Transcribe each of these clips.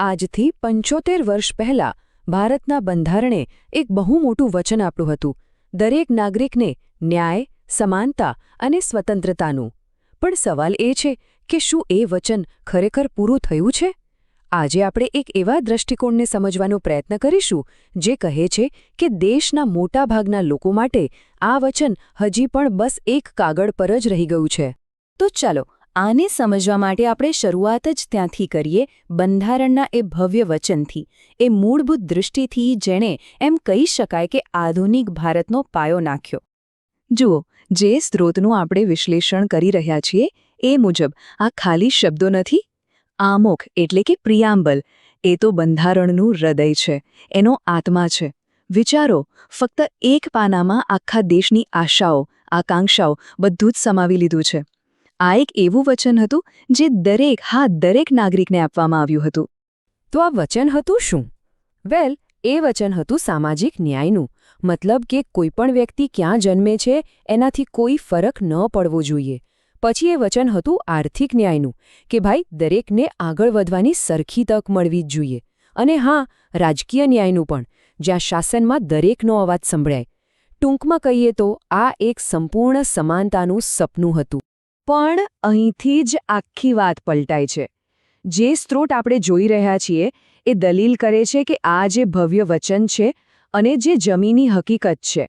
આજથી પંચોતેર વર્ષ પહેલા ભારતના બંધારણે એક બહુ મોટું વચન આપ્યું હતું. દરેક નાગરિકને ન્યાય, સમાનતા અને સ્વતંત્રતાનું. પણ સવાલ એ છે કે શું એ વચન ખરેખર પૂરું થયું છે? આજે આપણે એક એવા દ્રષ્ટિકોણને સમજવાનો પ્રયત્ન કરીશું, જે કહે છે કે દેશના મોટાભાગના લોકો માટે આ વચન હજી પણ બસ એક કાગળ પર જ રહી ગયું છે. તો ચાલો આને સમજવા માટે આપણે શરૂઆત જ ત્યાંથી કરીએ બંધારણના એ ભવ્ય વચનથી. એ મૂળભૂત દૃષ્ટિથી જેણે એમ કહી શકાય કે આધુનિક ભારતનો પાયો નાખ્યો. જુઓ, જે સ્ત્રોતનું આપણે વિશ્લેષણ કરી રહ્યા છીએ, એ મુજબ, આ ખાલી શબ્દો નથી. આમોખ એટલે કે પ્રિયામ્બલ એ તો બંધારણનું હૃદય છે, એનો આત્મા છે. વિચારો, ફક્ત એક પાનામાં આખા દેશની આશાઓ, આકાંક્ષાઓ બધું જ સમાવી લીધું છે. આ એક એવું વચન હતું જે દરેક, હા, દરેક નાગરિકને આપવામાં આવ્યું હતું. તો આ વચન હતું શું? વેલ, એ વચન હતું સામાજિક ન્યાયનું. મતલબ કે કોઈપણ વ્યક્તિ ક્યાં જન્મે છે, એનાથી કોઈ ફરક ન પડવો જોઈએ. પછી એ વચન હતું આર્થિક ન્યાયનું, કે ભાઈ, દરેકને આગળ વધવાની સરખી તક મળવી જ જોઈએ. અને હા, રાજકીય ન્યાયનું પણ, જ્યાં શાસનમાં દરેકનો અવાજ સંભળાય. ટૂંકમાં કહીએ તો આ એક સંપૂર્ણ સમાનતાનું સપનું હતું. પણ અહીંથી જ આખી વાત પલટાય છે. જે સ્ત્રોત આપણે જોઈ રહ્યા છીએ એ દલીલ કરે છે કે આ જે ભવ્ય વચન છે અને જે જમીની હકીકત છે,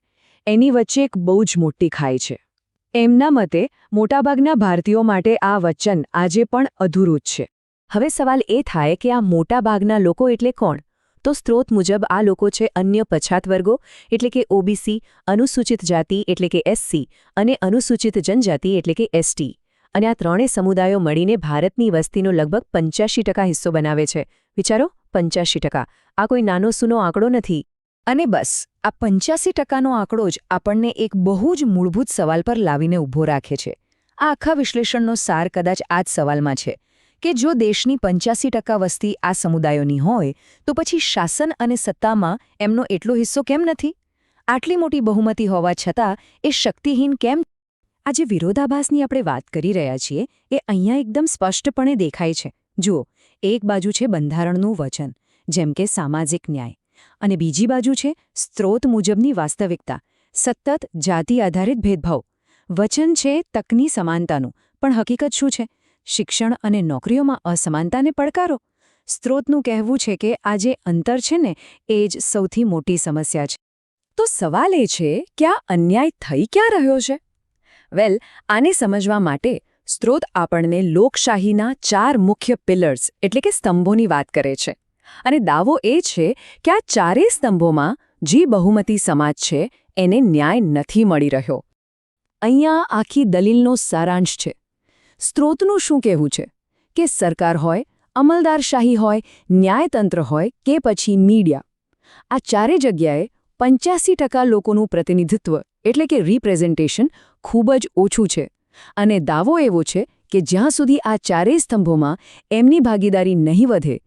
એની વચ્ચે એક બહુ જ મોટી ખાઈ છે. એમના મતે, મોટાભાગના ભારતીયો માટે આ વચન આજે પણ અધૂરું જ છે. હવે સવાલ એ થાય કે આ મોટાભાગના લોકો એટલે કોણ? તો સ્ત્રોત મુજબ આ લોકો છે અન્ય પછાત વર્ગો, એટલે કે ઓબીસી, અનુસૂચિત જાતિ, એટલે કે એસસી અને અનુસૂચિત જનજાતિ, એટલે કે એસટી. અને આ ત્રણેય સમુદાયો મળીને ભારતની વસ્તીનો લગભગ પંચ્યાસી હિસ્સો બનાવે છે. વિચારો પંચ્યાસી આ કોઈ નાનો સૂનો આંકડો નથી. અને બસ, આ પંચ્યાસી ટકાનો આંકડો જ આપણને એક બહુ જ મૂળભૂત સવાલ પર લાવીને ઊભો રાખે છે. આ આખા વિશ્લેષણનો સાર કદાચ આ જ સવાલમાં છે. કે જો દેશની પંચ્યાસી ટકા વસ્તી આ સમુદાયોની હોય, તો પછી શાસન અને સત્તામાં એમનો એટલો હિસ્સો કેમ નથી? આટલી મોટી બહુમતી હોવા છતાં એ શક્તિહીન કેમ? આ જે વિરોધાભાસની આપણે વાત કરી રહ્યા છીએ, એ અહીંયા એકદમ સ્પષ્ટપણે દેખાય છે. જુઓ, એક બાજુ છે બંધારણનું વચન, જેમ કે સામાજિક ન્યાય, અને બીજી બાજુ છે સ્ત્રોત મુજબની વાસ્તવિકતા, સતત જાતિ આધારિત ભેદભાવ. વચન છે તકની સમાનતાનું, પણ હકીકત શું છે? શિક્ષણ અને નોકરીઓમાં અસમાનતાને પડકારો? સ્ત્રોતનું કહેવું છે કે આ જે અંતર છે ને, એ જ સૌથી મોટી સમસ્યા છે. તો સવાલ એ છે કે આ અન્યાય થઈ ક્યાં રહ્યો છે? વેલ, આને સમજવા માટે સ્ત્રોત આપણને લોકશાહીના ચાર મુખ્ય પિલર્સ એટલે કે સ્તંભોની વાત કરે છે. અને દાવો એ છે કે આ ચારેય સ્તંભોમાં જે બહુમતી સમાજ છે, એને ન્યાય નથી મળી રહ્યો. અહીંયા આખી દલીલનો સારાંશ છે. સ્ત્રોતનું શું કહેવું છે? કે સરકાર હોય, અમલદારશાહી હોય, ન્યાયતંત્ર હોય કે પછી મીડિયા? આ ચારે જગ્યાએ પંચ્યાસી ટકા લોકોનું પ્રતિનિધિત્વ એટલે કે રિપ્રેઝેન્ટેશન ખૂબ જ ઓછું છે. અને દાવો એવો છે કે જ્યાં સુધી આ ચારેય સ્તંભોમાં એમની ભાગીદારી નહીં વધે,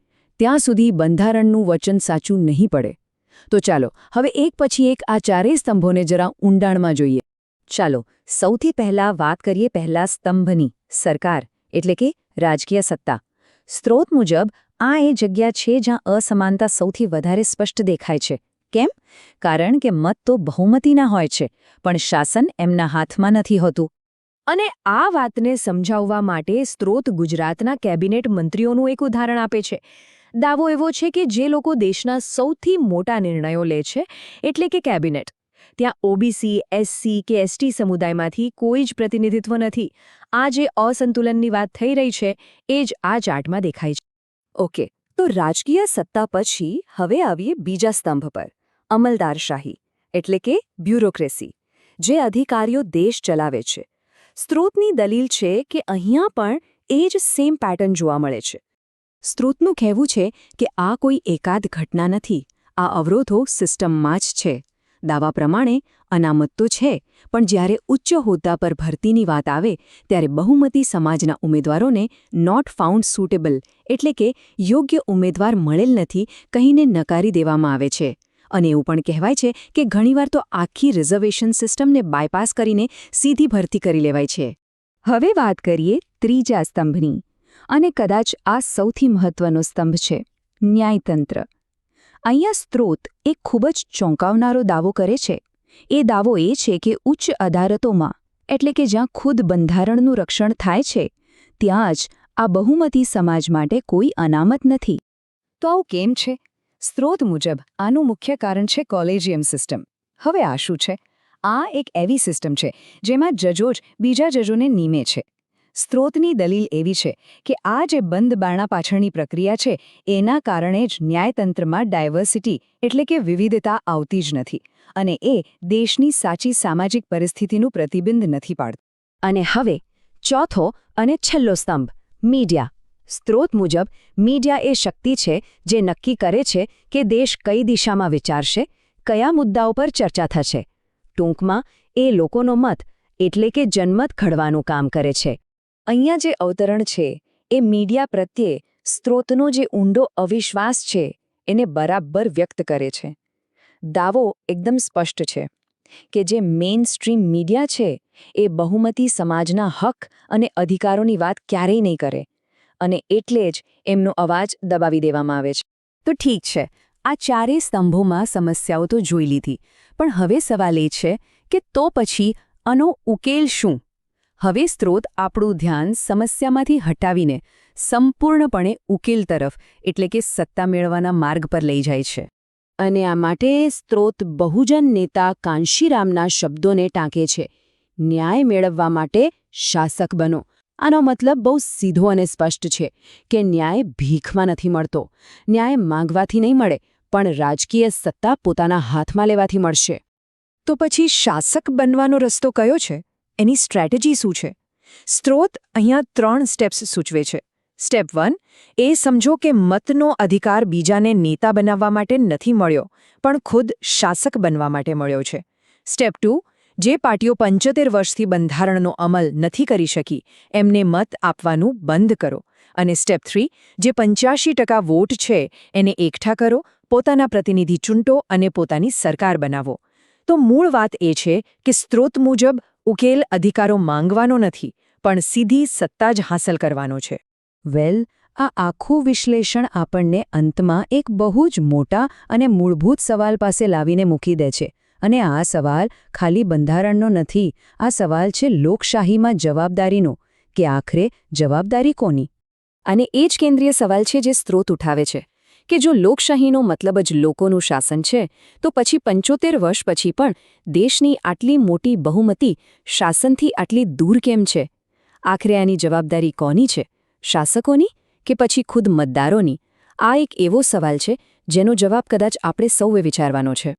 ત્યાં સુધી બંધારણનું વચન સાચું નહીં પડે. તો ચાલો, હવે એક પછી એક આ ચારેય સ્તંભોને જરા ઊંડાણમાં જોઈએ. ચાલો, સૌથી પહેલા વાત કરીએ પહેલા સ્તંભની, સરકાર, એટલે કે રાજકીય સત્તા. સ્ત્રોત મુજબ, આ એ જગ્યા છે જ્યાં અસમાનતા સૌથી વધારે સ્પષ્ટ દેખાય છે. કેમ? કારણ કે મત તો બહુમતીના હોય છે, પણ શાસન એમના હાથમાં નથી હોતું. અને આ વાતને સમજાવવા માટે સ્ત્રોત ગુજરાતના કેબિનેટ મંત્રીઓનું એક ઉદાહરણ આપે છે. દાવો એવો છે કે જે લોકો દેશના સૌથી મોટા નિર્ણયો લે છે, એટલે કે કેબિનેટ. ત્યાં ઓબીસી એસસી કે એસટી સમુદાયમાંથી કોઈ જ પ્રતિનિધિત્વ નથી. આ જે અસંતુલનની વાત થઈ રહી છે, એ જ આ ચાર્ટમાં દેખાય છે. ઓકે, તો રાજકીય સત્તા પછી હવે આવીએ બીજા સ્તંભ પર. અમલદારશાહી, એટલે કે બ્યુરોક્રેસી, જે અધિકારીઓ દેશ ચલાવે છે. સ્ત્રોતની દલીલ છે કે અહીંયા પણ એ જ સેમ પેટર્ન જોવા મળે છે. સ્ત્રોતનું કહેવું છે કે આ કોઈ એકાદ ઘટના નથી. આ અવરોધો સિસ્ટમમાં જ છે. દાવા પ્રમાણે અનામત તો છે, પણ જ્યારે ઉચ્ચ હોદ્દા પર ભરતીની વાત આવે, ત્યારે બહુમતી સમાજના ઉમેદવારોને નોટ ફાઉન્ડ સુટેબલ એટલે કે યોગ્ય ઉમેદવાર મળેલ નથી કહીને નકારી દેવામાં આવે છે. અને એવું પણ કહેવાય છે કે ઘણીવાર તો આખી રિઝર્વેશન સિસ્ટમને બાયપાસ કરીને સીધી ભરતી કરી લેવાય છે. હવે વાત કરીએ ત્રીજા સ્તંભની. અને કદાચ આ સૌથી મહત્વનો સ્તંભ છે. ન્યાયતંત્ર. અહીંયા સ્ત્રોત એક ખૂબ જ ચોંકાવનારો દાવો કરે છે. એ દાવો એ છે કે ઉચ્ચ અદાલતોમાં, એટલે કે જ્યાં ખુદ બંધારણનું રક્ષણ થાય છે, ત્યાં જ આ બહુમતી સમાજ માટે કોઈ અનામત નથી. તો આવું કેમ છે? સ્ત્રોત મુજબ, આનું મુખ્ય કારણ છે કોલેજિયમ સિસ્ટમ. હવે આ શું છે? આ એક એવી સિસ્ટમ છે, જેમાં જજો જ બીજા જજોને નીમે છે. સ્ત્રોતની દલીલ એવી છે કે આ જે બંધ બારણા પાછળની પ્રક્રિયા છે, એના કારણે જ ન્યાયતંત્રમાં ડાયવર્સિટી એટલે કે વિવિધતા આવતી જ નથી અને એ દેશની સાચી સામાજિક પરિસ્થિતિનું પ્રતિબિંબ નથી પાડતું. અને હવે, ચોથો અને છેલ્લો સ્તંભ, મીડિયા. સ્ત્રોત મુજબ, મીડિયા એ શક્તિ છે જે નક્કી કરે છે કે દેશ કઈ દિશામાં વિચારશે, કયા મુદ્દાઓ પર ચર્ચા થશે. ટૂંકમાં, એ લોકોનો મત એટલે કે જનમત ઘડવાનું કામ કરે છે. અહીંયા જે અવતરણ છે, એ મીડિયા પ્રત્યે સ્ત્રોતનો જે ઊંડો અવિશ્વાસ છે, એને બરાબર વ્યક્ત કરે છે. દાવો એકદમ સ્પષ્ટ છે કે જે મેઇન સ્ટ્રીમ મીડિયા છે, એ બહુમતી સમાજના હક અને અધિકારોની વાત ક્યારેય નહીં કરે અને એટલે જ એમનો અવાજ દબાવી દેવામાં આવે છે. તો ઠીક છે, આ ચારેય સ્તંભોમાં સમસ્યાઓ તો જોઈ લીધી, પણ હવે સવાલ એ છે કે તો પછી આનો ઉકેલ શું? હવે સ્ત્રોત આપણું ધ્યાન સમસ્યામાંથી હટાવીને સંપૂર્ણપણે ઉકેલ તરફ, એટલે કે સત્તા મેળવવાના માર્ગ પર લઈ જાય છે. અને આ માટે સ્ત્રોત બહુજન નેતા કાંશીરામના શબ્દોને ટાંકે છે. ન્યાય મેળવવા માટે શાસક બનો. આનો મતલબ બહુ સીધો અને સ્પષ્ટ છે કે ન્યાય ભીખમાં નથી મળતો. ન્યાય માંગવાથી નહીં મળે, પણ રાજકીય સત્તા પોતાના હાથમાં લેવાથી મળશે. તો પછી શાસક બનવાનો રસ્તો કયો છે? એની સ્ટ્રેટેજી શું છે? સ્ત્રોત અહીંયા ત્રણ સ્ટેપ્સ સૂચવે છે. સ્ટેપ વન, એ સમજો કે મતનો અધિકાર બીજાને નેતા બનાવવા માટે નથી મળ્યો, પણ ખુદ શાસક બનવા માટે મળ્યો છે. સ્ટેપ ટુ, જે પાર્ટીઓ પંચોતેર વર્ષથી બંધારણનો અમલ નથી કરી શકી, એમને મત આપવાનું બંધ કરો. અને સ્ટેપ થ્રી, જે પંચ્યાસી ટકા વોટ છે, એને એકઠા કરો, પોતાના પ્રતિનિધિ ચૂંટો અને પોતાની સરકાર બનાવો. તો મૂળ વાત એ છે કે સ્ત્રોત મુજબ ઉકેલ અધિકારો માંગવાનો નથી, પણ સીધી સત્તા જ હાંસલ કરવાનો છે. વેલ, આ આખું વિશ્લેષણ આપણને અંતમાં એક બહુ જ મોટા અને મૂળભૂત સવાલ પાસે લાવીને મૂકી દે છે. અને આ સવાલ ખાલી બંધારણનો નથી, આ સવાલ છે લોકશાહીમાં જવાબદારીનો. કે આખરે જવાબદારી કોની? અને એ જ કેન્દ્રીય સવાલ છે જે સ્ત્રોત ઉઠાવે છે. કે જો લોકશાહીનો મતલબ જ લોકોનું શાસન છે, તો પછી પંચોતેર વર્ષ પછી પણ દેશની આટલી મોટી બહુમતી શાસનથી આટલી દૂર કેમ છે? આખરે આની જવાબદારી કોની છે? શાસકોની કે પછી ખુદ મતદારોની? આ એક એવો સવાલ છે, જેનો જવાબ કદાચ આપણે સૌએ વિચારવાનો છે.